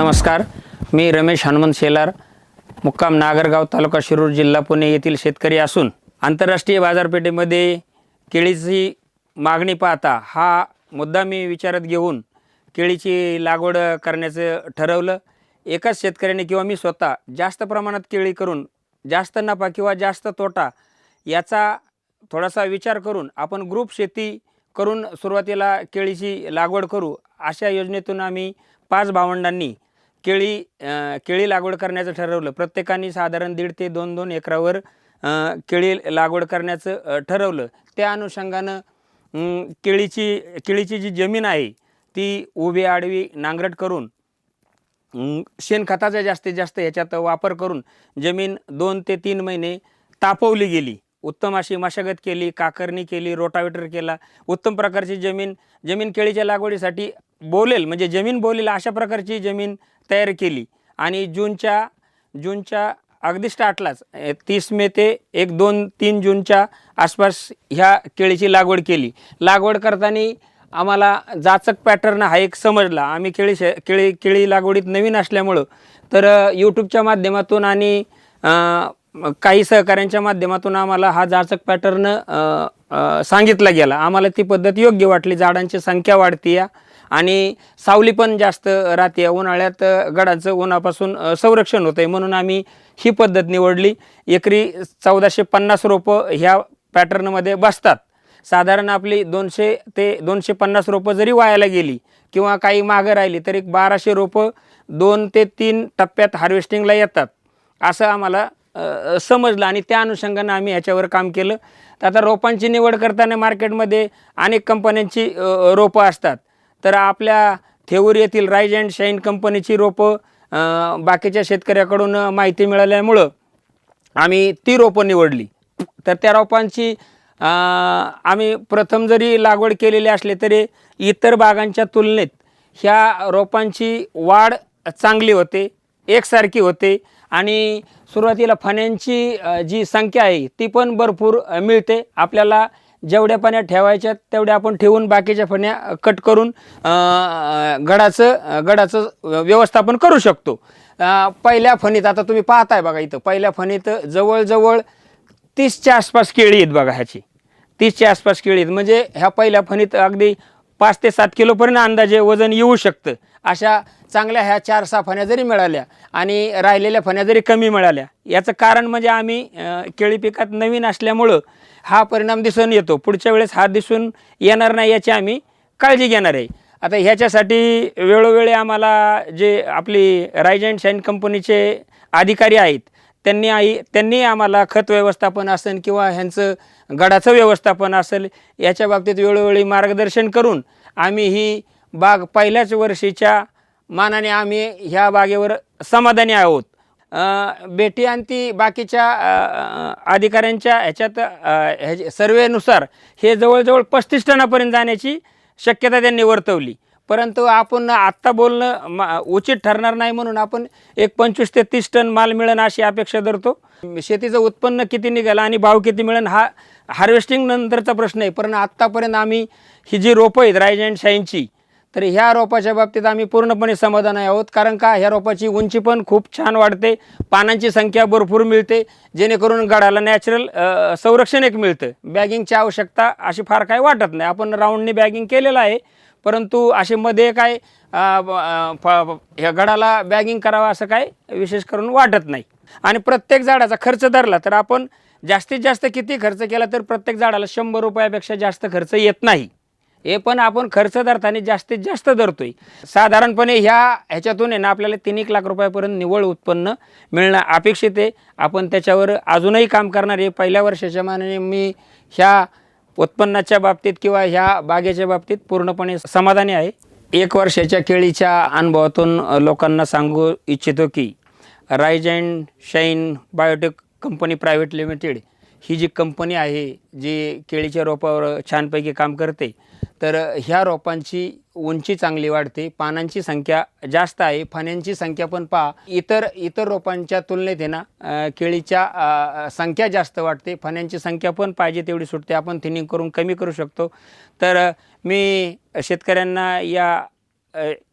नमस्कार. मी रमेश हनुमंत शेलार मुक्काम नागरगाव तालुका शिरूर जिल्हा पुणे येथील शेतकरी असून आंतरराष्ट्रीय बाजारपेठेमध्ये केळीची मागणी पाहता हा मुद्दा मी विचारात घेऊन केळीची लागवड करण्याचं ठरवलं. एकाच शेतकऱ्याने किंवा मी स्वतः जास्त प्रमाणात केळी करून जास्त नफा किंवा जास्त तोटा याचा थोडासा विचार करून आपण ग्रुप शेती करून सुरुवातीला केळीची लागवड करू अशा योजनेतून आम्ही पाच भावंडांनी केळी केळी लागवड करण्याचं ठरवलं. प्रत्येकाने साधारण दीड ते दोन दोन एकरावर केळी लागवड करण्याचं ठरवलं. त्या अनुषंगानं केळीची केळीची जी जमीन आहे ती उभी आडवी नांगरट करून शेणखताचा जास्तीत जास्त याच्यात वापर करून जमीन दोन ते तीन महिने तापवली गेली. उत्तम अशी मशागत केली काकरणी केली रोटावेटर केला. उत्तम प्रकारची जमीन जमीन केळीच्या लागवडीसाठी बोलेल म्हणजे जमीन बोलेल अशा प्रकारची जमीन तयार केली. आणि जूनच्या जूनच्या अगदी स्टार्टलाच तीस मे ते एक दोन तीन जूनच्या आसपास ह्या केळीची लागवड केली. लागवड करताना आम्हाला जाचक पॅटर्न हा एक समजला. आम्ही केळी शे केळी केळी लागवडीत नवीन असल्यामुळं तर यूट्यूबच्या माध्यमातून आणि काही सहकाऱ्यांच्या माध्यमातून आम्हाला हा जाचक पॅटर्न सांगितला गेला. आम्हाला ती पद्धत योग्य वाटली. झाडांची संख्या वाढते या आणि सावली पण जास्त राहते. उन्हाळ्यात गडाचं उन्हापासून संरक्षण होतं आहे म्हणून आम्ही ही पद्धत निवडली. एकरी चौदाशे पन्नास रोपं ह्या पॅटर्नमध्ये बसतात. साधारण आपली दोनशे ते दोनशे पन्नास रोपं जरी वायाला गेली किंवा काही मागं राहिली तरी बाराशे रोपं दोन ते तीन टप्प्यात हार्वेस्टिंगला येतात. असं आम्हाला समजलं आणि त्या अनुषंगानं आम्ही ह्याच्यावर काम केलं. तर आता रोपांची निवड करताना मार्केटमध्ये अनेक कंपन्यांची रोपं असतात. तर आपल्या थेऊर येथील राईज अँड शाईन कंपनीची रोपं बाकीच्या शेतकऱ्याकडून माहिती मिळाल्यामुळं आम्ही ती रोपं निवडली. तर त्या रोपांची आम्ही प्रथम जरी लागवड केलेली असली तरी इतर बागांच्या तुलनेत ह्या रोपांची वाढ चांगली होते एकसारखी होते आणि सुरुवातीला फण्यांची जी संख्या आहे ती पण भरपूर मिळते. आपल्याला जेवढ्या पाण्या ठेवायच्या तेवढ्या आपण ठेवून बाकीच्या फण्या कट करून गडाचं गडाचं व्यवस्थापन करू शकतो. पहिल्या फणीत आता तुम्ही पाहताय बघा इथं पहिल्या फणीत जवळजवळ तीसच्या आसपास केळी आहेत बघा ह्याची. तीसच्या आसपास केळी आहेत. म्हणजे ह्या पहिल्या फणीत अगदी पाच ते सात किलोपर्यंत अंदाजे वजन येऊ शकतं. अशा चांगल्या ह्या चार सहा फण्या जरी मिळाल्या आणि राहिलेल्या फण्या जरी कमी मिळाल्या याचं कारण म्हणजे आम्ही केळी पिकात नवीन असल्यामुळं हा परिणाम दिसून येतो. पुढच्या वेळेस हा दिसून येणार नाही याची आम्ही काळजी घेणार आहे. आता ह्याच्यासाठी वेळोवेळी आम्हाला जे आपली राईज अँड शाईन कंपनीचे अधिकारी आहेत त्यांनी आई त्यांनी आम्हाला खत व्यवस्थापन असेल किंवा ह्यांचं गडाचं व्यवस्थापन असेल याच्या बाबतीत वेळोवेळी मार्गदर्शन करून आम्ही ही बाग पहिल्याच वर्षीच्या मानाने आम्ही ह्या बागेवर समाधानी आहोत. बेटी आणि ती बाकीच्या अधिकाऱ्यांच्या ह्याच्यात ह्याचे ह्याच्या सर्वेनुसार हे जवळजवळ पस्तीस टनापर्यंत जाण्याची शक्यता त्यांनी वर्तवली. परंतु आपण आत्ता बोलणं मा उचित ठरणार नाही म्हणून आपण एक पंचवीस ते तीस टन माल मिळेल अशी अपेक्षा धरतो. शेतीचं उत्पन्न किती निघालं आणि भाव किती मिळेल हा हार्वेस्टिंग नंतरचा प्रश्न आहे. पण आत्तापर्यंत आम्ही ही जी रोपं आहेत राईज अँड शाईनची तर ह्या रोपाच्या बाबतीत आम्ही पूर्णपणे समाधानी आहोत. कारण का? ह्या रोपाची उंची पण खूप छान वाढते. पानांची संख्या भरपूर मिळते. जेणेकरून गडाला नॅचरल संरक्षण एक मिळतं. बॅगिंगची आवश्यकता अशी फार काही वाटत नाही. आपण राऊंडने बॅगिंग केलेलं आहे. परंतु असे मध्ये काय फ- ह्या गडाला बॅगिंग करावं असं काय विशेष करून वाटत नाही. आणि प्रत्येक झाडाचा खर्च धरला तर आपण जास्तीत जास्त किती खर्च केला तर प्रत्येक झाडाला शंभर रुपयापेक्षा जास्त खर्च येत नाही. हे पण आपण खर्च धरताना जास्तीत जास्त धरतोय. साधारणपणे ह्या ह्याच्यातून आहे ना आपल्याला तीन एक लाख रुपयापर्यंत निव्वळ उत्पन्न मिळणं अपेक्षित आहे. आपण त्याच्यावर अजूनही काम करणार आहे. पहिल्या वर्षाच्या मानाने मी ह्या उत्पन्नाच्या बाबतीत किंवा ह्या बागेच्या बाबतीत पूर्णपणे समाधानी आहे. एक वर्षाच्या केळीच्या अनुभवातून लोकांना सांगू इच्छितो की rise and shine biotech company private limited ही जी कंपनी आहे जी केळीच्या रोपावर छानपैकी काम करते तर ह्या रोपांची उंची चांगली वाढते पानांची संख्या जास्त आहे फण्यांची संख्या पण पहा. इतर इतर रोपांच्या तुलनेत आहे ना केळीच्या संख्या जास्त वाढते फण्यांची संख्या पण पाहिजे तेवढी सुटते आपण थिनिंग करून कमी करू शकतो. तर मी शेतकऱ्यांना या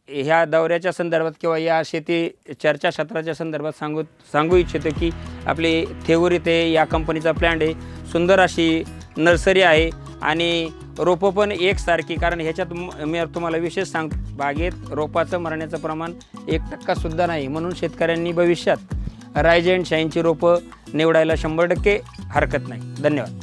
ह्या दौऱ्याच्या संदर्भात किंवा या शेती चर्चा क्षेत्राच्या संदर्भात सांगू सांगू इच्छितो की आपली थेऊर इथे या कंपनीचा प्लॅन्ट आहे. सुंदर अशी नर्सरी आहे आणि रोपं पण एकसारखी कारण ह्याच्यात मी तुम्हाला विशेष सांग बागेत रोपाचं मरण्याचं प्रमाण एक टक्कासुद्धा नाही. म्हणून शेतकऱ्यांनी भविष्यात रायजेंट शाईनची रोपं निवडायला शंभर टक्के हरकत नाही. धन्यवाद.